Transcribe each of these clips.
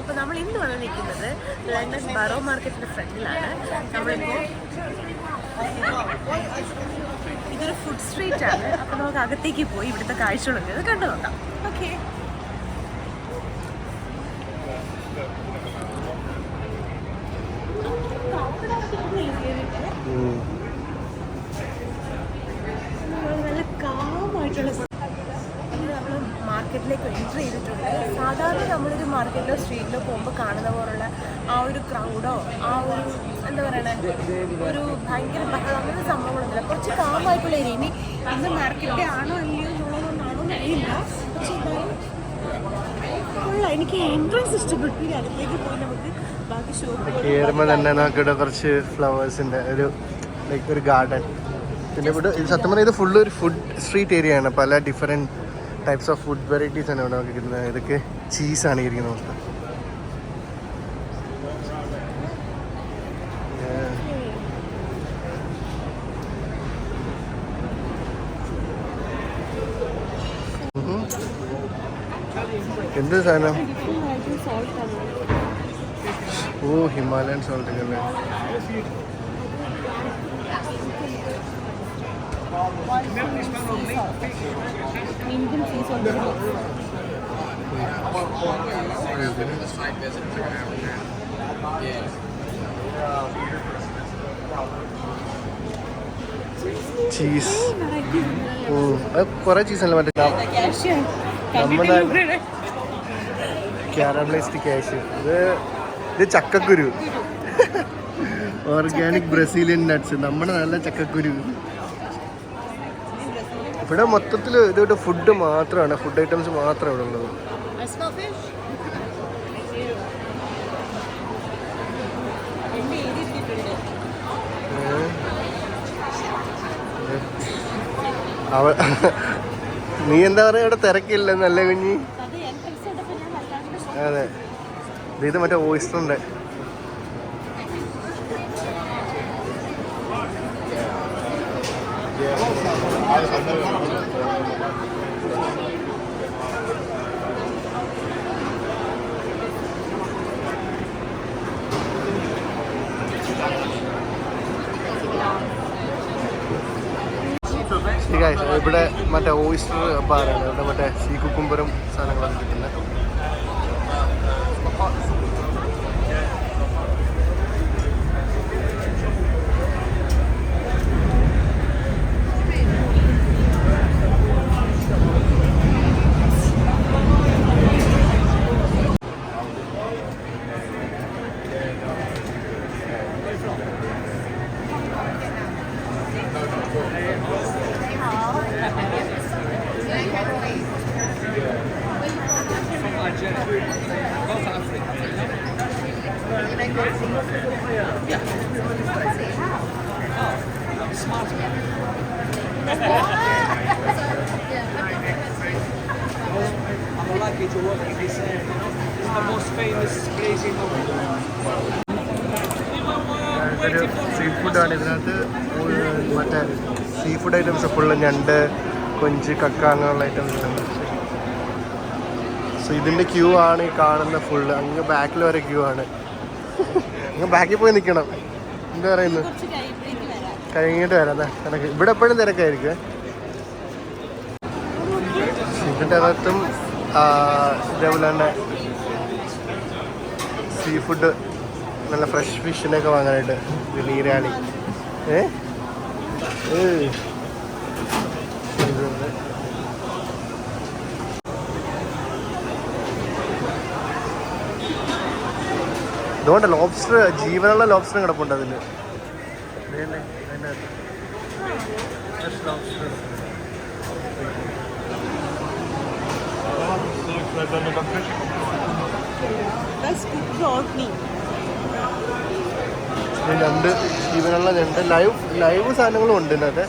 അപ്പോൾ നമ്മൾ ഇന്ന് വന്ന് നിൽക്കുന്നത് ലണ്ടൻ ബറോ മാർക്കറ്റിന്റെ ഫ്രണ്ടിലാണ്. നമ്മളിപ്പോൾ ഇതൊരു ഫുഡ് സ്ട്രീറ്റ് ആണ്. അപ്പോൾ നമുക്ക് അകത്തേക്ക് പോയി ഇവിടുത്തെ കാഴ്ചകളൊക്കെ ഇത് കണ്ടു നോക്കാം. ഓക്കെ നല്ല കാമായിട്ടുള്ള മാർക്കറ്റിലേക്ക് എൻട്രി ചെയ്തിട്ടുണ്ട്. സാധാരണ നമ്മളൊരു മാർക്കറ്റിലോ സ്ട്രീറ്റിലോ പോകുമ്പോൾ കാണുന്ന പോലുള്ള ആ ഒരു ക്രൗഡോ ആ ഒരു എന്താ പറയണേ ഒരു ഭയങ്കര ബഹളം അങ്ങനെ സംഭവങ്ങളൊന്നുമില്ല. കുറച്ച് കാമായിട്ടുള്ള ഏരിയ ഇനി ഇന്ന് മാർക്കറ്റ് ആണോ അല്ലയോ എന്നുള്ളതൊന്നാണോ എന്നറിയില്ല പക്ഷെ എന്തായാലും എനിക്ക് എൻട്രൻസ് ഇഷ്ടപ്പെട്ടു. ഇനി അടുത്തേക്ക് പോയി നമുക്ക് ബാക്കി തന്നെ കുറച്ച് ഫ്ലവേഴ്സിന്റെ ഒരു ലൈക്ക് ഒരു ഗാർഡൻ പിന്നെ ഇവിടെ സത്യം പറഞ്ഞാൽ ഇത് ഫുള്ള് ഒരു ഫുഡ് സ്ട്രീറ്റ് ഏരിയ ആണ്. പല different types of food varieties ആണ് ഇവിടെ നമുക്ക് കിട്ടുന്നത് ഇതൊക്കെ ചീസാണ് ഇരിക്കുന്നത് മൊത്തം. എന്ത് സാധനം? ഓ ഹിമാലയൻ സോൾട്ട് അല്ലേ? ഇന്ത്യൻ ഫീസ് ഉണ്ട് ചീസ് ഓ അത് കുറേ ചീസല്ലേ മറ്റേ നമ്മുടെ ക്യാരമലൈസ്ഡ് ക്യാഷ് ഇത് ഇത് ചക്കക്കുരു. ഓർഗാനിക് ബ്രസീലിയൻ നട്ട്സ് നമ്മുടെ നല്ല ചക്കക്കുരു. ഇവിടെ മൊത്തത്തിൽ ഇതോട്ട് ഫുഡ് മാത്രമാണ്. ഫുഡ് ഐറ്റംസ് മാത്രമേ ഇവിടെ ഉള്ളത്. അവ നീ എന്താ പറയുക ഇവിടെ തിരക്കില്ല നല്ല കുഞ്ഞി? അതെ ഇത് മറ്റേ ഓയിസ്റ്റർ Guys, ഇവിടെ മറ്റേ ഓയിസ്റ്റർ ബാറാണ് ഇവിടെ മറ്റേ സീ കുക്കുംബറും സാധനങ്ങളൊക്കെ കിട്ടുന്നത് ഫുഡാണ് ഇതിനകത്ത് മറ്റേ സീ ഫുഡ് ഐറ്റംസ് ഫുള്ള് ഞണ്ട് കൊഞ്ച് കക്ക അങ്ങനെയുള്ള ഐറ്റംസ് ഉണ്ട്. സോ ഇതിന്റെ ക്യൂ ആണ് ഈ കാണുന്ന ഫുള്ള് അങ്ങ് ബാക്കിൽ വരെ ക്യൂ ആണ്. അങ്ങ് ബാക്കിൽ പോയി നിൽക്കണം എന്താ പറയുന്നു? കഴിഞ്ഞിട്ട് വരാം. തിരക്ക് ഇവിടെ എപ്പോഴും തിരക്കായിരിക്കും. ഇതിന്റെ അകത്തും ഇതേപോലെ തന്നെ സീ ഫുഡ് നല്ല ഫ്രഷ് ഫിഷിനൊക്കെ വാങ്ങാനായിട്ട്. നീരാളി ഏ. ഇതുകൊണ്ട് ലോബ്സ്റ്റർ ജീവനുള്ള ലോബ്സ്റ്റർ കിടപ്പുണ്ട് അതിൽ ലോബ്സ്റ്റർ ഞണ്ട് ജീവനുള്ള രണ്ട് ലൈവ് ലൈവ് സാധനങ്ങളും ഉണ്ട് ഇതിനകത്ത്.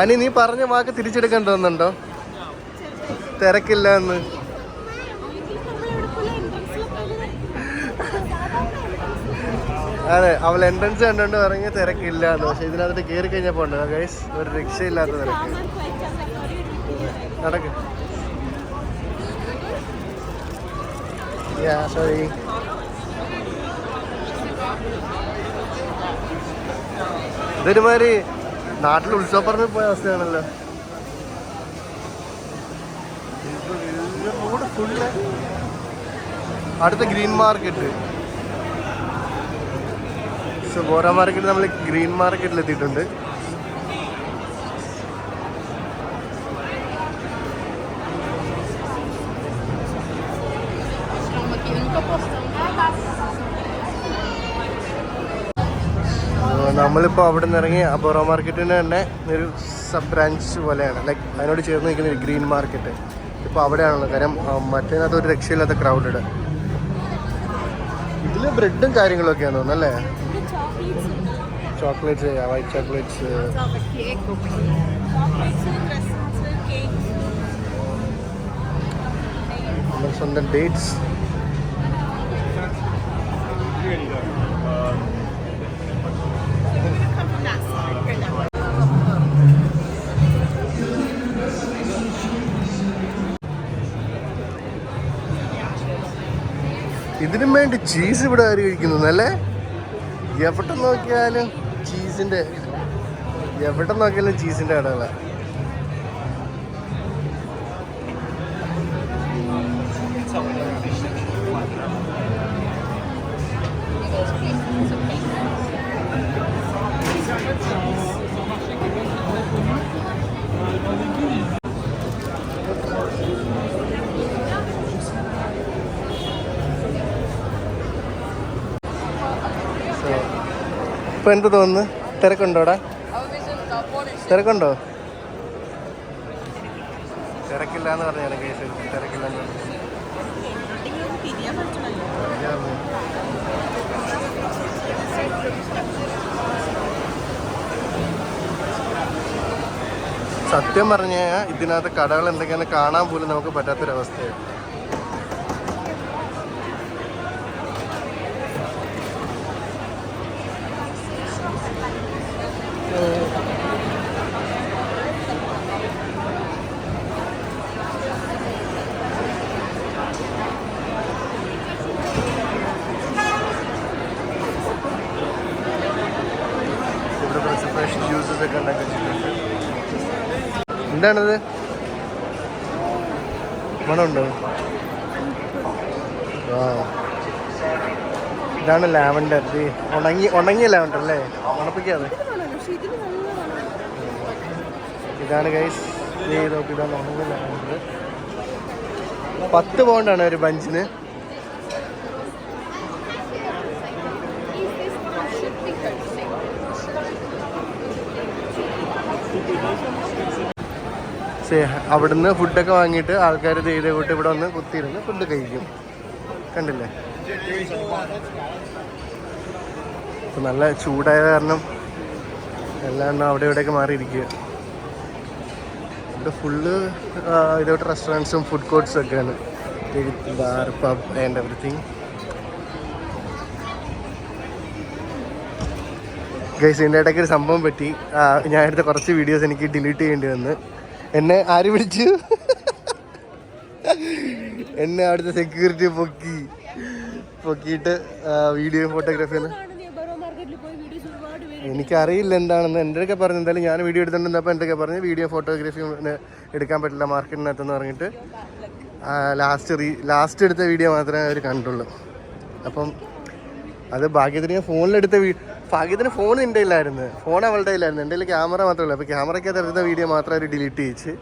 അനി നീ പറഞ്ഞ വാക്ക് തിരിച്ചെടുക്കാൻ തോന്നുന്നുണ്ടോ? തിരക്കില്ല എന്ന്. അതെ അവൾ എൻട്രൻസ് കണ്ടോണ്ട് പറഞ്ഞ തിരക്കില്ല എന്ന് പക്ഷെ ഇതിനകത്ത് കയറി കഴിഞ്ഞപ്പോ ഉണ്ട് ഗൈസ് ഒരു രക്ഷയില്ലാത്ത തിരക്ക്. നടക്ക്. സോറി ഇതൊരുമാതിരി നാട്ടിൽ ഉത്സവപ്പറമ്പിൽ പോയ അവസ്ഥയാണല്ലോ. റോഡ് ഫുള്ള് അടുത്ത ഗ്രീൻ മാർക്കറ്റ് സോ ബോറ മാർക്കറ്റ് നമ്മൾ ഗ്രീൻ മാർക്കറ്റിൽ എത്തിയിട്ടുണ്ട്. നമ്മളിപ്പോൾ അവിടെ നിന്ന് ഇറങ്ങി ബോറ മാർക്കറ്റിന് തന്നെ ഒരു സബ് ബ്രാഞ്ച് പോലെയാണ്. ലൈക്ക് അതിനോട് ചേർന്ന് നിൽക്കുന്ന ഒരു ഗ്രീൻ മാർക്കറ്റ് ഇപ്പോൾ അവിടെയാണല്ലോ കാര്യം ആ, മറ്റേതിനകത്ത് ഒരു രക്ഷയില്ലാത്ത ക്രൗഡഡ് ഇതിൽ ബ്രെഡും കാര്യങ്ങളൊക്കെയാണ് തോന്നുന്നു അല്ലേ? ചോക്ലേറ്റ്സ് വൈറ്റ് ചോക്ലേറ്റ്സ് സ്വന്തം ഡേറ്റ്സ് ഇതിനും വേണ്ടി ചീസ് ഇവിടെ ആര് കഴിക്കുന്നു അല്ലേ? എവിടെ നോക്കിയാലും ചീസിന്റെ എവിടെ നോക്കിയാലും ചീസിന്റെ കടകളാണ് ഇപ്പൊ എന്ത് തോന്നുന്നു? തിരക്കുണ്ടോടാ? തിരക്കുണ്ടോ? തിരക്കില്ല എന്ന് പറഞ്ഞാണ് കേസ് തിരക്കില്ല സത്യം പറഞ്ഞ ഇതിനകത്ത് കടകൾ എന്തൊക്കെയാണ് കാണാൻ പോലും നമുക്ക് പറ്റാത്തൊരവസ്ഥയാണ് ഇവിടെ കുറച്ച് ഫ്രഷ് ജ്യൂസസ് ഒക്കെ ഉണ്ടാക്കി വെച്ചിട്ടുണ്ട് എന്താണിത്? മണമുണ്ടോ? ആ. ഇതാണ് ലാവൻഡർ. ഇത് ഉണങ്ങി ഉണങ്ങിയ ലാവൻഡർ അല്ലേ? ഉണപ്പിക്കാതെ. ഇതാണ് ഗൈസ് നോക്കി ഇതാണ് ഉണങ്ങിയ ലാവൻഡർ. പത്ത് പൗണ്ടാണ് ഒരു ബഞ്ചിന്. ശേ അവിടുന്ന് ഫുഡൊക്കെ വാങ്ങിയിട്ട് ആൾക്കാർ ചെയ്ത് കൂട്ട് ഇവിടെ വന്ന് കുത്തിയിരുന്ന് ഫുഡ് കഴിക്കും. കണ്ടില്ലേ? നല്ല ചൂടായ കാരണം എല്ലാം അവിടെ ഇവിടെയൊക്കെ മാറിയിരിക്കുക. ഇവിടെ ഫുള്ള് ഇതോട്ട് റെസ്റ്റോറന്റ്സും ഫുഡ് കോർട്ട്സും ഒക്കെയാണ്. Bar pub and everything guys ഇതിന്റെ ഇടയ്ക്ക് ഒരു സംഭവം പറ്റി. ഞാൻ എടുത്ത കുറച്ച് വീഡിയോസ് എനിക്ക് ഡിലീറ്റ് ചെയ്യേണ്ടി വന്ന്. എന്നെ ആര് വിളിച്ചു? എന്നെ അവിടുത്തെ സെക്യൂരിറ്റി പൊക്കി. പൊക്കിയിട്ട് വീഡിയോ ഫോട്ടോഗ്രാഫി എനിക്കറിയില്ല എന്താണെന്ന്. എന്റെ ഒക്കെ പറഞ്ഞു. എന്തായാലും ഞാൻ വീഡിയോ എടുത്തിട്ടുണ്ടപ്പോൾ എന്തൊക്കെ പറഞ്ഞു. വീഡിയോ ഫോട്ടോഗ്രാഫി എടുക്കാൻ പറ്റില്ല. മാർക്കറ്റിനകത്തെന്ന് പറഞ്ഞിട്ട്. ലാസ്റ്റ് റീ ലാസ്റ്റ് എടുത്ത വീഡിയോ മാത്രമേ അവർ കണ്ടുള്ളൂ. അപ്പം അത് ഭാഗ്യത്തിന് ഞാൻ ഫോണിലെടുത്ത വീ ഭാഗ്യത്തിന് ഫോൺ എന്റെ ഇല്ലായിരുന്നു ഫോൺ അവളുടെ ഇല്ലായിരുന്നു എന്റെ കയ്യിൽ ക്യാമറ മാത്രമേ ഉള്ളൂ. അപ്പോൾ ക്യാമറയ്ക്കകത്ത് എടുത്ത വീഡിയോ മാത്രം അവർ ഡിലീറ്റ് ചെയ്യിച്ച്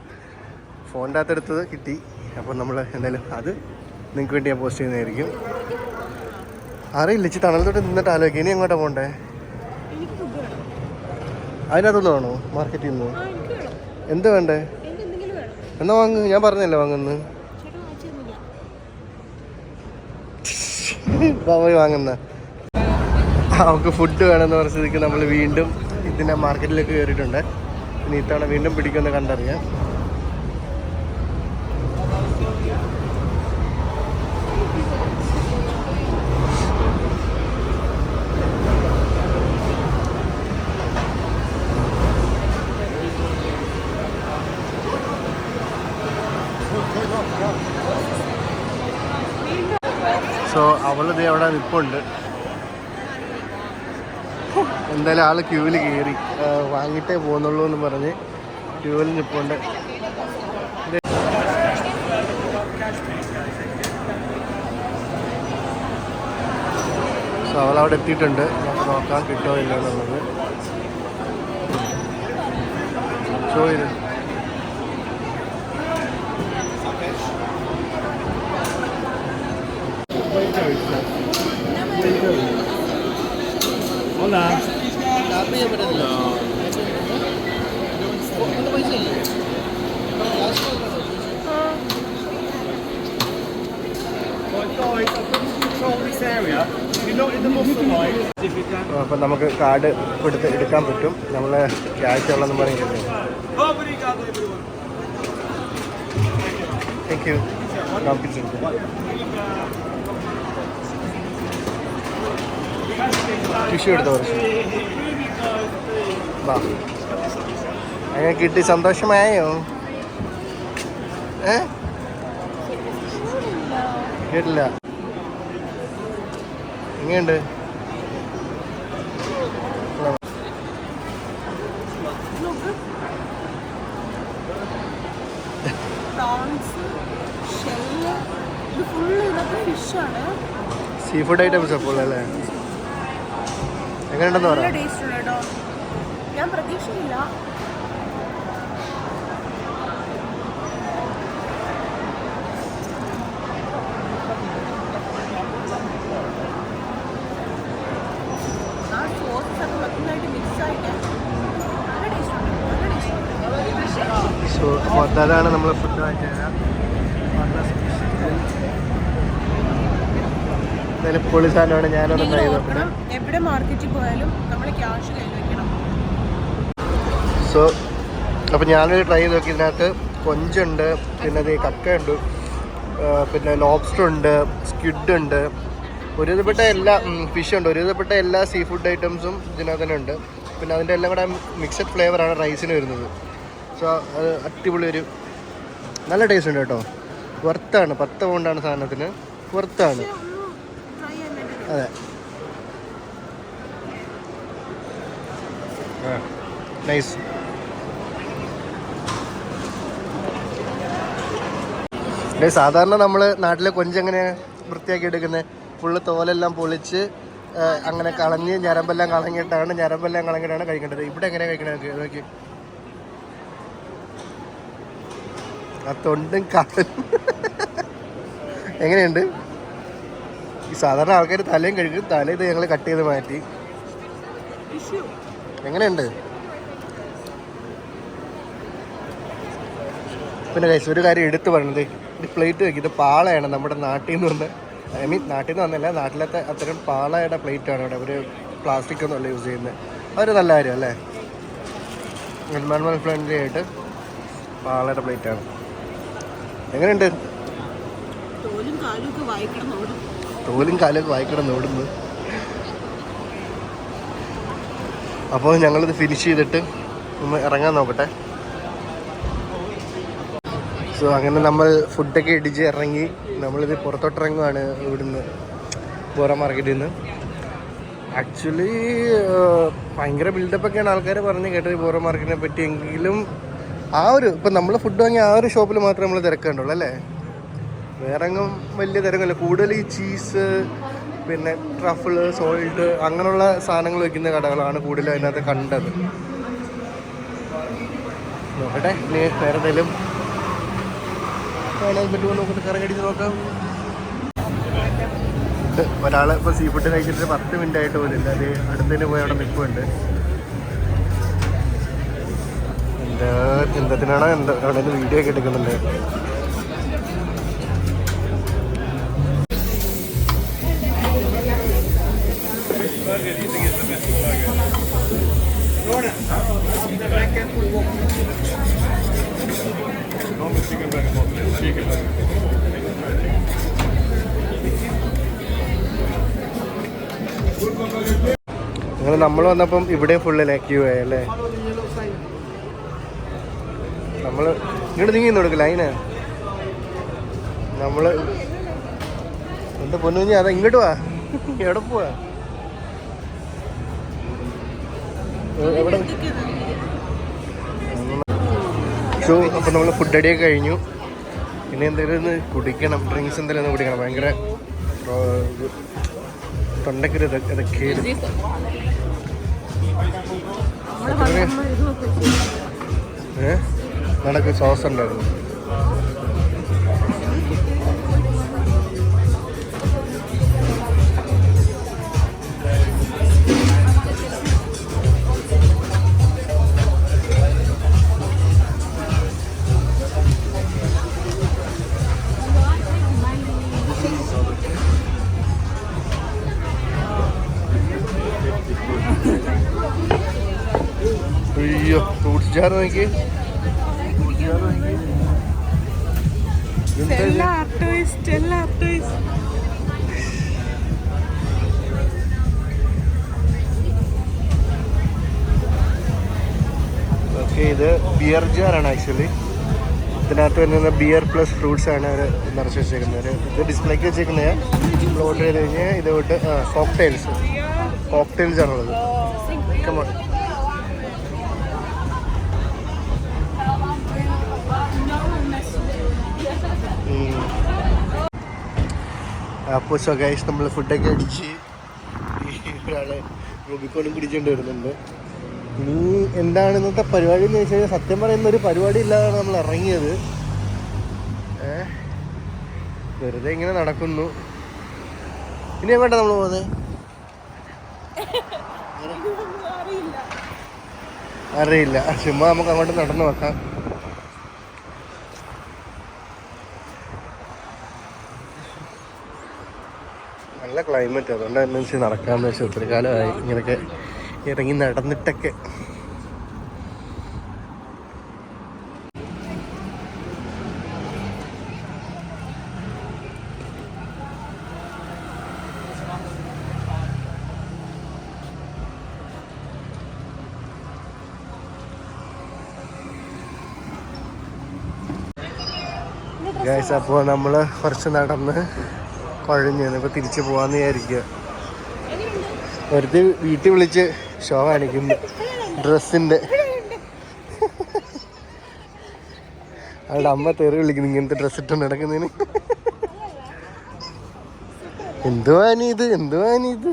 ഫോണിന്റെ അകത്തെടുത്തത് കിട്ടി. അപ്പോൾ നമ്മൾ എന്തായാലും അത് നിങ്ങൾക്ക് വേണ്ടി ഞാൻ പോസ്റ്റ് ചെയ്യുന്നതായിരിക്കും. അറിയില്ല ഇച്ചി തണൽ തൊട്ട് നിന്നിട്ട് ആലോചിക്കുക ഇനി എങ്ങോട്ടാണ് പോകണ്ടേ അതിനകത്തുനിന്ന് വേണോ. മാർക്കറ്റിൽ നിന്ന് എന്ത് വേണ്ടേ? എന്നാ വാങ്ങ്. ഞാൻ പറഞ്ഞല്ലേ വാങ്ങുന്നു? പോയി വാങ്ങുന്ന. നമുക്ക് ഫുഡ് വേണമെന്ന് പറഞ്ഞതിക്ക് നമ്മൾ വീണ്ടും ഇതിന്റെ മാർക്കറ്റിലേക്ക് കയറിയിട്ടുണ്ട്. ഇനി ഇത്തവണ വീണ്ടും പിടിക്കുമെന്ന് കണ്ടറിയാം. സോ അവളിത് അവിടെ നിൽപ്പുണ്ട് എന്തായാലും ആൾ ക്യൂവിൽ കയറി വാങ്ങിട്ടേ പോകുന്നുള്ളൂ എന്ന് പറഞ്ഞ് ക്യൂവിൽ നിൽപ്പുണ്ട് സോ അവിടെ എത്തിയിട്ടുണ്ട്. നമുക്ക് നോക്കാൻ കിട്ടുമോ ഇല്ല എന്നുള്ളത്. ഷോ ചെയ്ത്? Hola. അപ്പം നമുക്ക് കാർഡ് എടുത്ത് എടുക്കാൻ പറ്റും. നമ്മൾ ക്യാഷ് ഉള്ളതെന്ന് പറയുന്നത്. താങ്ക് യു ടിഷ്യൂ എടുത്തോ അങ്ങനെ കിട്ടി. സന്തോഷമായോ? ഏ? കേട്ടില്ല. എങ്ങനെയുണ്ട് സീ ഫുഡ് ഐറ്റംസ് അപ്പോൾ അല്ലേ എങ്ങനെയുണ്ടെന്ന് പറയാം ഞാൻ ഉണ്ട് സോ അപ്പോൾ അതാണ് നമ്മൾ ഫുഡ് വാങ്ങിച്ചത് പൊളി സാധനമാണ് ഞാനൊന്ന് എവിടെ മാർക്കറ്റിൽ പോയാലും നമ്മൾ ക്യാഷ് കയ്യിൽ സോ അപ്പോൾ ഞാനൊരു ട്രൈ ചെയ്ത് നോക്കി. ഇതിനകത്ത് കൊഞ്ചുണ്ട് പിന്നെ അത് കക്കയുണ്ട് പിന്നെ ലോബ്സ്റ്റർ ഉണ്ട് സ്ക്വിഡ് ഉണ്ട്. ഒരുവിധപ്പെട്ട എല്ലാ ഫിഷ് ഉണ്ട്. ഒരുവിധപ്പെട്ട എല്ലാ സീ ഫുഡ് ഐറ്റംസും ഇതിനകത്ത് തന്നെ ഉണ്ട്. പിന്നെ അതിന്റെ എല്ലാം കൂടെ മിക്സഡ് ഫ്ലേവറാണ് റൈസിന് വരുന്നത്. സോ അത് അടിപൊളി ഒരു നല്ല ടേസ്റ്റ് ഉണ്ട് കേട്ടോ. വർത്താണ് പത്ത് പൗണ്ടാണ് സാധനത്തിന്. വർത്താണ് അതെ. നൈസ് സാധാരണ നമ്മൾ നാട്ടിലെ കൊഞ്ചെങ്ങനെ വൃത്തിയാക്കി എടുക്കുന്നത് ഫുള്ള് തോലെല്ലാം പൊളിച്ച് അങ്ങനെ കളഞ്ഞ് ഞരമ്പെല്ലാം കളഞ്ഞിട്ടാണ് ഞരമ്പെല്ലാം കളഞ്ഞിട്ടാണ് കഴിക്കേണ്ടത്. ഇവിടെ എങ്ങനെ കഴിക്കണത് നോക്കി ആ തൊണ്ടും കാലും. എങ്ങനെയുണ്ട്? ഈ സാധാരണ ആൾക്കാർ തലയും കഴിക്കും തല ഇത് ഞങ്ങൾ കട്ട് ചെയ്ത് മാറ്റി. എങ്ങനെയുണ്ട്? പിന്നെ ഒരു കാര്യം എടുത്തു പറഞ്ഞത് പ്ലേറ്റ് വെക്കും. ഇത് പാളയാണ് നമ്മുടെ നാട്ടിൽ നിന്ന് വന്ന് ഐ മീൻ നാട്ടിൽ നിന്ന് വന്നല്ല നാട്ടിലത്തെ അത്തരം പാളയുടെ പ്ലേറ്റാണ് ഇവിടെ. ഒരു പ്ലാസ്റ്റിക് ഒന്നും അല്ല യൂസ് ചെയ്യുന്നത് അതൊരു നല്ല കാര്യം അല്ലേ? എൻവയൺമെന്റ് ഫ്രണ്ട്ലി ആയിട്ട് പാളയുടെ പ്ലേറ്റാണ് എങ്ങനെയുണ്ട്? തോലും കാലൊക്കെ വായിക്കണം ഓടുന്നു അപ്പോൾ ഞങ്ങളിത് ഫിനിഷ് ചെയ്തിട്ട് ഒന്ന് ഇറങ്ങാൻ നോക്കട്ടെ. സോ അങ്ങനെ നമ്മൾ ഫുഡൊക്കെ ഇടിച്ച് ഇറങ്ങി. നമ്മളിത് പുറത്തോട്ടിറങ്ങുവാണ് ഇവിടുന്ന്. ബോറ മാർക്കറ്റിൽ നിന്ന് ആക്ച്വലി ഭയങ്കര ബിൽഡപ്പൊക്കെയാണ് ആൾക്കാർ പറഞ്ഞ് കേട്ടത് ബോറ മാർക്കറ്റിനെ പറ്റി. എങ്കിലും ആ ഒരു ഇപ്പം നമ്മൾ ഫുഡ് വാങ്ങിയ ആ ഒരു ഷോപ്പിൽ മാത്രമേ നമ്മൾ തിരക്കേണ്ടുള്ളൂ അല്ലേ? വേറെ എങ്ങും വലിയ തിരക്കില്ല കൂടുതൽ ഈ ചീസ് പിന്നെ ട്രഫിൾ സോൾട്ട് അങ്ങനെയുള്ള സാധനങ്ങൾ വയ്ക്കുന്ന കടകളാണ് കൂടുതൽ അതിനകത്ത് കണ്ടത്. നോക്കട്ടെ ഇനി വേറെ എന്തെങ്കിലും കാണാൻ പറ്റുമോ നോക്കിട്ട് കറങ്ങടിച്ച് നോക്കാം. ഒരാൾ ഇപ്പോൾ സീ ഫുഡ് കഴിച്ചിട്ട് പത്ത് മിനിറ്റ് ആയിട്ട് പോലില്ല അത് അടുത്തതിന് പോയി അവിടെ നിൽക്കുന്നുണ്ട് എന്താ എന്തത്തിനാണോ എന്താ അവിടെ വീഡിയോ ഒക്കെ എടുക്കുന്നുണ്ട്. അങ്ങനെ നമ്മൾ വന്നപ്പം ഇവിടെ ഫുള്ള് ലൈക്യൂ ആയി അല്ലേ? നമ്മൾ ഇങ്ങോട്ട് നീങ്ങി കൊടുക്ക് ലൈന് നമ്മൾ എന്റെ പൊന്നു അതാ ഇങ്ങോട്ട് വാ. എവിടെ പോവാ? എവിടെ? സോ അപ്പൊ നമ്മൾ ഫുഡ് അടിയൊക്കെ കഴിഞ്ഞു. ഇനി എന്തെങ്കിലും ഒന്ന് കുടിക്കണം ഡ്രിങ്ക്സ് എന്തെങ്കിലും ഒന്ന് കുടിക്കണം. ഭയങ്കര തൊണ്ടക്കൊരു ഇതൊക്കെ ഏഹ് നടക്ക് സോസ് ഉണ്ടായിരുന്നു. ജാർ നോക്കി. ഓക്കെ ഇത് ബിയർ ജാറാണ് ആക്ച്വലി ഇതിനകത്ത് വരുന്ന ബിയർ പ്ലസ് ഫ്രൂട്ട്സ് ആണ് അവർ നിറച്ച് വെച്ചേക്കുന്നത്. ഇത് ഡിസ്പ്ലേക്ക് വെച്ചേക്കുന്നത് നമ്മൾ ഓർഡർ ചെയ്ത് കഴിഞ്ഞാൽ ഇത് തൊട്ട് കോക്ടെയിൽസ് കോക്ടെയിൽസ് ആണുള്ളത്. കമോൺ അപ്പോൾ സോ ഗൈസ് നമ്മൾ ഫുഡൊക്കെ അടിച്ച് ഒരാളെ റൂബിക്കോണും പിടിച്ചുകൊണ്ട് വരുന്നുണ്ട്. ഇനി എന്താണ് ഇന്നത്തെ പരിപാടി എന്ന് വെച്ചാൽ കഴിഞ്ഞാൽ സത്യം പറയുന്ന ഒരു പരിപാടി ഇല്ലാതാണ് നമ്മൾ ഇറങ്ങിയത്. വെറുതെ ഇങ്ങനെ നടക്കുന്നു. ഇനി വേണ്ട നമ്മൾ പോകുന്നത് അറിയില്ല. ചുമ്മാ നമുക്ക് അങ്ങോട്ട് നടന്നു നോക്കാം. നല്ല ക്ലൈമറ്റ് അതുകൊണ്ട് തന്നെ വെച്ച് നടക്കാമെന്ന് വെച്ചാൽ ഒത്തിരി കാലമായി ഇങ്ങനെയൊക്കെ ഇറങ്ങി നടന്നിട്ടൊക്കെ. അപ്പോൾ നമ്മൾ കുറച്ച് നടന്ന് കുഴഞ്ഞു ഇപ്പോൾ തിരിച്ചു പോകാമെന്ന് വിചാരിക്കുക വെറുതെ വീട്ടിൽ വിളിച്ച് ഷോ കാണിക്കുന്നു ഡ്രസ്സിന്റെ അവിടെ അമ്മ തെറി വിളിക്കുന്നു ഇങ്ങനത്തെ ഡ്രസ്സ് ഇട്ടുകൊണ്ട് നടക്കുന്നതിന്. എന്തുവാ നീ ഇത്? ഇത്?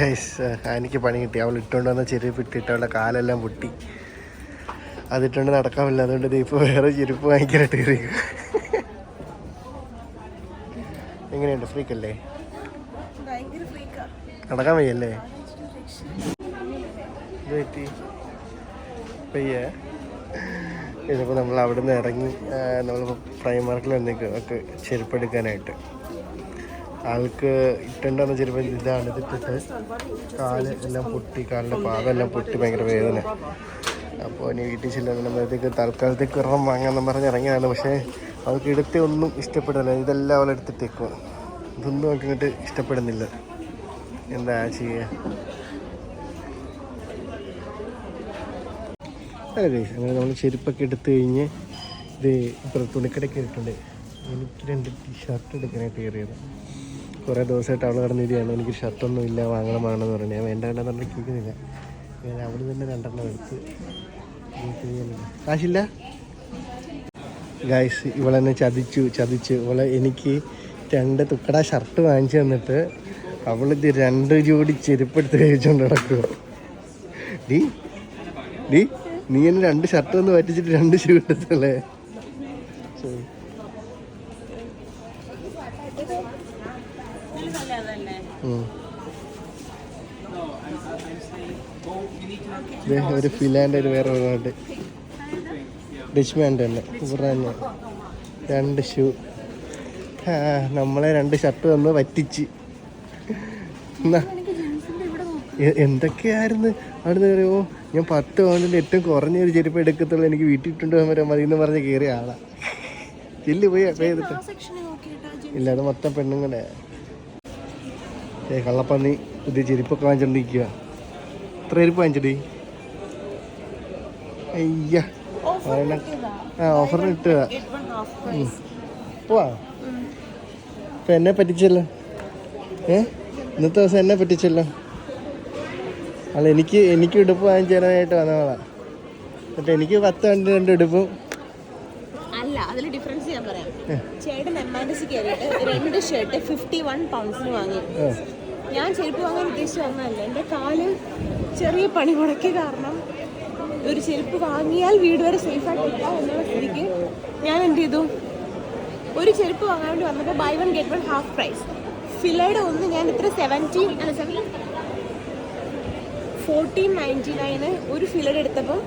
ഗൈസ് എനിക്ക് പണി കിട്ടി. അവൾ ഇട്ടുകൊണ്ട് വന്ന ചെരുപ്പ് ഇട്ടിട്ട് അവളുടെ കാലെല്ലാം പൊട്ടി. അതിട്ടുകൊണ്ട് നടക്കാൻ പറ്റില്ല അതുകൊണ്ട് ദേ ഇപ്പോൾ വേറെ ചെരുപ്പ് വാങ്ങിക്കാനായിട്ട് കയറി. എങ്ങനെയുണ്ട് ഫ്രീക്കല്ലേ? നടക്കാൻ വയ്യല്ലേ? പറ്റി. പയ്യെ ഇതിപ്പോൾ നമ്മൾ അവിടെ നിന്ന് ഇറങ്ങി നമ്മളിപ്പോൾ പ്രൈമാർക്കിൽ വന്നേക്ക്. ഒക്കെ ചെരുപ്പ് എടുക്കാനായിട്ട്. ആൾക്ക് ഇട്ടുണ്ടെന്ന് ചിലപ്പോൾ ഇതാണ് ഇതിട്ടിട്ട് കാൽ എല്ലാം പൊട്ടി കാലിന്റെ പാദം പൊട്ടി ഭയങ്കര വേദന. അപ്പോൾ ഇനി വീട്ടിൽ ചെല്ലുമ്പോഴത്തേക്ക് തൽക്കാലത്തേക്ക് ഒരെണ്ണം വാങ്ങാമെന്ന് പറഞ്ഞ് ഇറങ്ങിയതാണ്. പക്ഷേ അവൾക്ക് എടുത്ത് ഒന്നും ഇഷ്ടപ്പെടുന്നില്ല. ഇതെല്ലാം അവൾ എടുത്തിട്ടേക്കും ഇതൊന്നും അവൾക്ക് ഇങ്ങോട്ട് ഇഷ്ടപ്പെടുന്നില്ല. എന്താ ചെയ്യുക അല്ല അങ്ങനെ നമ്മൾ ചെരുപ്പൊക്കെ എടുത്തു കഴിഞ്ഞ് ഇത് ഇപ്പുറത്ത് തുണിക്കടയ്ക്ക് ഇട്ടിട്ടുണ്ട്. എനിക്ക് രണ്ട് ഷർട്ട് എടുക്കാനായിട്ട് കയറിയത്. കുറേ ദിവസമായിട്ട് അവൾ കിടന്നിരിക്കുകയാണ് എനിക്ക് ഷർട്ടൊന്നും ഇല്ല വാങ്ങണം വാങ്ങണം എന്ന് പറഞ്ഞു. ഞാൻ വേണ്ട വേണ്ടെന്ന് പറഞ്ഞാൽ കേൾക്കുന്നില്ല. ഞാൻ അവിടെ തന്നെ രണ്ടെണ്ണം എടുത്ത്. കാശില്ല? ഗായ്സ് ഇവളെന്നെ ചതിച്ചു ചതിച്ചു. ഇവളെ എനിക്ക് രണ്ട് തുക്കട ഷർട്ട് വാങ്ങിച്ചു തന്നിട്ട് അവളിത് രണ്ട് ജോഡി ചെരുപ്പെടുത്ത് കഴിച്ചുകൊണ്ട് നടക്കുക ഡീ ഡീ നീ എന്നെ രണ്ട് ഷർട്ട് ഒന്ന് പറ്റിച്ചിട്ട് രണ്ട് ഷൂ ഒരു ഫിലാന്റെ ഒരു വേറെ ഒരുപാട് ഡിച്ച്മാന്റെ തന്നെ. ഇവിടെ തന്നെ. രണ്ട് ഷൂ നമ്മളെ രണ്ട് ഷർട്ട് തന്ന് പറ്റിച്ച് എന്തൊക്കെയായിരുന്നു അവിടെ എന്തൊക്കെയായിരുന്നു? അവിടുന്ന് പറയുമോ ഞാൻ പത്ത് പൗണ്ടിന്റെ ഏറ്റവും കുറഞ്ഞ ഒരു ചെരുപ്പ് എടുക്കത്തുള്ളൂ എനിക്ക് വീട്ടിൽ ഇട്ടുകൊണ്ട് പോകാൻ വരാൻ മതി എന്ന് പറഞ്ഞ് കയറിയ ആളാ. ചില്ല് പോയി പേ ചെയ്തിട്ട് ഇല്ല അത് മൊത്തം പെണ്ണുങ്ങളെ ഏ കള്ളപ്പന്നി പുതിയ ചെരുപ്പൊക്കെ വാങ്ങിച്ചോണ്ടിരിക്കുക എത്ര ചെരുപ്പ് വാങ്ങിച്ചടി? അയ്യ. ഓഫറിന് വാ എന്നെ പറ്റിച്ചല്ലോ. ഏ? ഇന്നത്തെ ദിവസം എന്നെ പറ്റിച്ചല്ലോ. അല്ല എനിക്ക് എനിക്ക് ഉടുപ്പ് വാങ്ങിച്ചാനായിട്ട് വന്നവളാ എന്നിട്ട് എനിക്ക് പത്ത് രണ്ട് രണ്ട് ഉടുപ്പും. അല്ല അതിൽ ഡിഫറൻസ് ഞാൻ പറയാം. ചേട്ടൻ എം ആൻഡ് സി കയറിയിട്ട് രണ്ട് ഷർട്ട് ഫിഫ്റ്റി വൺ പൗണ്ട്സിന് വാങ്ങി. ഞാൻ ചെരുപ്പ് വാങ്ങാൻ ഉദ്ദേശിച്ചു വന്നതല്ല എന്റെ കാൽ ചെറിയ പണി മുടക്കിയ കാരണം ഒരു ചെരുപ്പ് വാങ്ങിയാൽ വീട് വരെ സേഫായിട്ട് എത്താം എന്നുള്ള സ്ഥിതിക്ക് ഞാൻ എന്ത് ചെയ്തു? ഒരു ചെരുപ്പ് വാങ്ങാൻ വേണ്ടി വന്നപ്പോൾ buy one get one half price ഫിലയുടെ ഒന്ന് ഞാൻ ഇത്ര സെവന്റീൻ അല്ല സെവൻ ഫോർട്ടീൻ നയന്റി നയന് ഒരു ഫിലയുടെ എടുത്തപ്പോൾ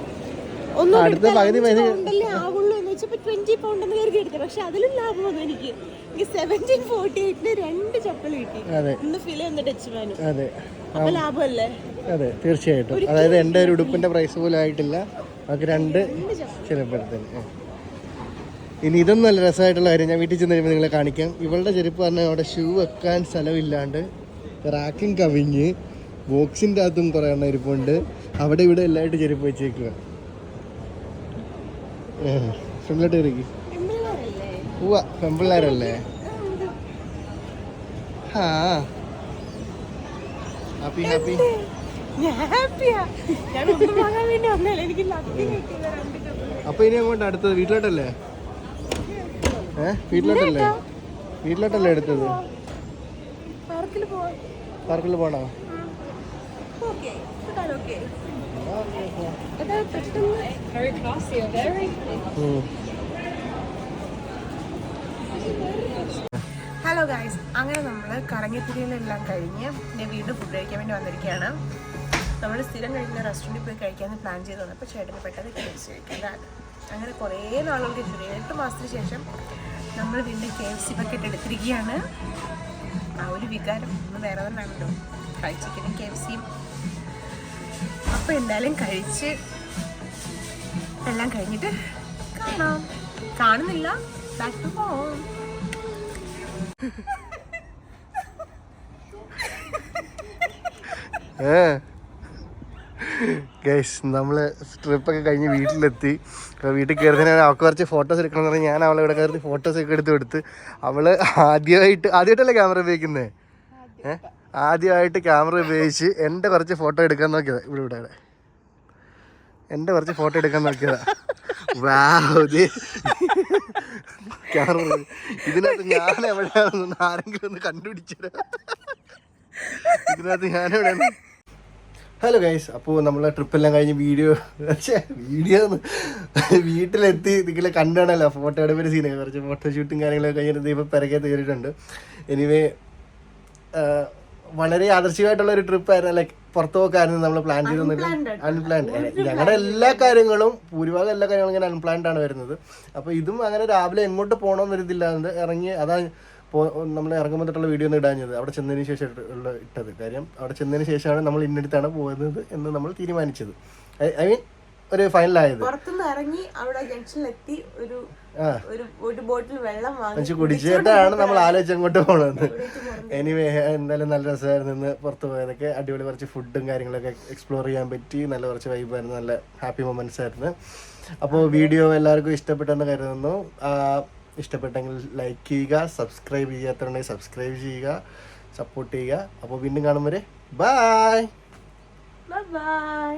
ഒന്നും പൗണ്ടല്ലേ ആവുള്ളൂ എന്ന് വെച്ചപ്പോൾ ട്വന്റി പൗണ്ട് എന്ന് കരുതി എടുത്തത്. പക്ഷെ അതിലും ലാഭം വന്നു എനിക്ക്. എനിക്ക് സെവന്റീൻ ഫോർട്ടി എയ്റ്റിന് രണ്ട് ചപ്പൽ കിട്ടി. ഇന്ന് ഫില ഒന്ന് ടച്ച് മാനും അപ്പൊ ലാഭമല്ലേ? അതെ തീർച്ചയായിട്ടും. അതായത് എന്റെ ഒരു ഉടുപ്പിന്റെ പ്രൈസ് പോലും ആയിട്ടില്ല. ബാക്കി രണ്ട് ചെരുപ്പെടുത്തന്നെ ഇനി ഇതൊന്നും നല്ല രസമായിട്ടുള്ള കാര്യം. ഞാൻ വീട്ടിൽ ചെന്ന് നിങ്ങളെ കാണിക്കാം. ഇവളുടെ ചെരുപ്പ് പറഞ്ഞാൽ അവിടെ ഷൂ വെക്കാൻ സ്ഥലമില്ലാണ്ട് റാക്കും കവിഞ്ഞ് ബോക്സിന്റെ അകത്തും കുറേ എണ്ണം ഇരിപ്പുണ്ട്. അവിടെ ഇവിടെ എല്ലായിട്ട് ചെരുപ്പ് വെച്ചേക്കുക. ഫ്രണ്ടിലോട്ട് പെമ്പിള്ളേരല്ലേ? ഉവ്വ പെമ്പിള്ളേരല്ലേ ആ ഹാപ്പി ഹാപ്പി അപ്പൊ ഇനി അങ്ങോട്ട് അടുത്തത് വീട്ടിലോട്ടല്ലേ? ഏ? വീട്ടിലോട്ടല്ലേ? വീട്ടിലോട്ടല്ലേ എടുത്തത്? പാർക്കിൽ പോണോ. ഹലോ ഗായ്സ് അങ്ങനെ നമ്മൾ കറങ്ങിത്തിരിയിലെല്ലാം കഴിഞ്ഞ് ഞാൻ വീണ്ടും ഫുഡ് കഴിക്കാൻ വേണ്ടി വന്നിരിക്കുകയാണ്. നമ്മൾ സ്ഥിരം കഴിക്കുന്ന റെസ്റ്റോറന്റിൽ പോയി കഴിക്കാമെന്ന് പ്ലാൻ ചെയ്ത് വന്നപ്പോൾ ചേട്ടന് പെട്ടെന്ന് കഴിച്ച് കഴിക്കാം അങ്ങനെ കുറേ നാളുകൾക്ക് ശേഷം എട്ട് മാസത്തിന് ശേഷം നമ്മൾ വീണ്ടും കെ എഫ് സി ബക്കറ്റ് എടുത്തിരിക്കുകയാണ്. ആ ഒരു വികാരം ഒന്ന് വേറെ തന്നെയാണല്ലോ ചിക്കനും കെ എഫ് സിയും അപ്പോൾ എന്തായാലും കഴിച്ച് എല്ലാം കഴിഞ്ഞിട്ട് കാണാം. കാണുന്നില്ല. ബാക്ക് ടു ഹോം ഏ? ഗൈസ് നമ്മൾ ട്രിപ്പൊക്കെ കഴിഞ്ഞ് വീട്ടിലെത്തി. വീട്ടിൽ കയറുന്നതിന് അവൾക്ക് കുറച്ച് ഫോട്ടോസ് എടുക്കണം എന്ന് പറഞ്ഞാൽ ഞാൻ അവളെ ഇവിടെ കയറി ഫോട്ടോസ് ഒക്കെ എടുത്ത് കൊടുത്ത് അവൾ ആദ്യമായിട്ട് ആദ്യമായിട്ടല്ലേ ക്യാമറ ഉപയോഗിക്കുന്നത് ഏഹ് ആദ്യമായിട്ട് ക്യാമറ ഉപയോഗിച്ച് എന്റെ കുറച്ച് ഫോട്ടോ എടുക്കാൻ നോക്കിയതാ. ഇവിടെ ഇവിടെ ഇവിടെ. എന്റെ കുറച്ച് ഫോട്ടോ എടുക്കാൻ നോക്കിയതാ. വാവ് ക്യാമറ ഇതിനകത്ത് ഞാൻ എവിടെയാണെന്ന് ആരെങ്കിലും ഒന്ന് കണ്ടുപിടിച്ചത് ഇതിനകത്ത് ഞാൻ എവിടെയാണ് ഹലോ ഗൈസ് അപ്പോൾ നമ്മൾ ട്രിപ്പെല്ലാം കഴിഞ്ഞ് വീഡിയോ വീഡിയോ വീട്ടിലെത്തി. നിങ്ങളെ കണ്ടാണല്ലോ ഫോട്ടോയുടെ പേര് സീനൊക്കെ കുറച്ച് ഫോട്ടോ ഷൂട്ടും കാര്യങ്ങളൊക്കെ കഴിഞ്ഞിട്ട് ഇപ്പോൾ പിറകെ തീരിട്ടുണ്ട് എനിവേ വളരെ ആദർശികമായിട്ടുള്ള ഒരു ട്രിപ്പായിരുന്നു ലൈക്ക് പുറത്തു പോക്കായിരുന്നു നമ്മൾ പ്ലാൻ ചെയ്തൊന്നുമില്ല അൺപ്ലാൻഡ് ഞങ്ങളുടെ എല്ലാ കാര്യങ്ങളും ഭൂരിഭാഗം എല്ലാ കാര്യങ്ങളും ഇങ്ങനെ അൺപ്ലാൻഡ് ആണ് വരുന്നത്. അപ്പോൾ ഇതും അങ്ങനെ രാവിലെ എങ്ങോട്ട് പോകണമെന്നൊരു ഇതില്ലാണ്ട് ഇറങ്ങി അതാ നമ്മൾ ഇറങ്ങുമ്പോൾ തൊട്ടുള്ള വീഡിയോ ഒന്നും ഇടാഞ്ഞത്. അവിടെ ചെന്നതിന് ശേഷം ഉള്ള ഇട്ടത്. കാര്യം അവിടെ ചെന്നതിന് ശേഷമാണ് നമ്മൾ ഇന്നടുത്താണ് പോകുന്നത് എന്ന് നമ്മൾ തീരുമാനിച്ചത്. ഐ മീൻ ഒരു ഫൈനലായത്. പുറത്തുനിന്ന് ഇറങ്ങി അവിടെ ജംഗ്ഷനിലെത്തി ഒരു ഒരു ബോട്ടിൽ വെള്ളം കുടിച്ചിട്ടാണ് നമ്മൾ ആലോചിച്ച് അങ്ങോട്ട് പോണത്. എനിവേ എന്തായാലും നല്ല രസമായിരുന്നു ഇന്ന് പുറത്ത് പോയതൊക്കെ. അടിപൊളി കുറച്ച് ഫുഡും കാര്യങ്ങളൊക്കെ എക്സ്പ്ലോർ ചെയ്യാൻ പറ്റി. നല്ല കുറച്ച് വൈബായിരുന്നു നല്ല ഹാപ്പി മൊമെന്റ്സ് ആയിരുന്നു. അപ്പോൾ വീഡിയോ എല്ലാവർക്കും ഇഷ്ടപ്പെട്ടെന്ന് കരുതുന്നു. ഇഷ്ടപ്പെട്ടെങ്കിൽ ലൈക്ക് ചെയ്യുക സബ്സ്ക്രൈബ് ചെയ്യാത്തവരുണ്ടെങ്കിൽ സബ്സ്ക്രൈബ് ചെയ്യുക സപ്പോർട്ട് ചെയ്യുക. അപ്പോൾ വീണ്ടും കാണും വരെ. Bye bye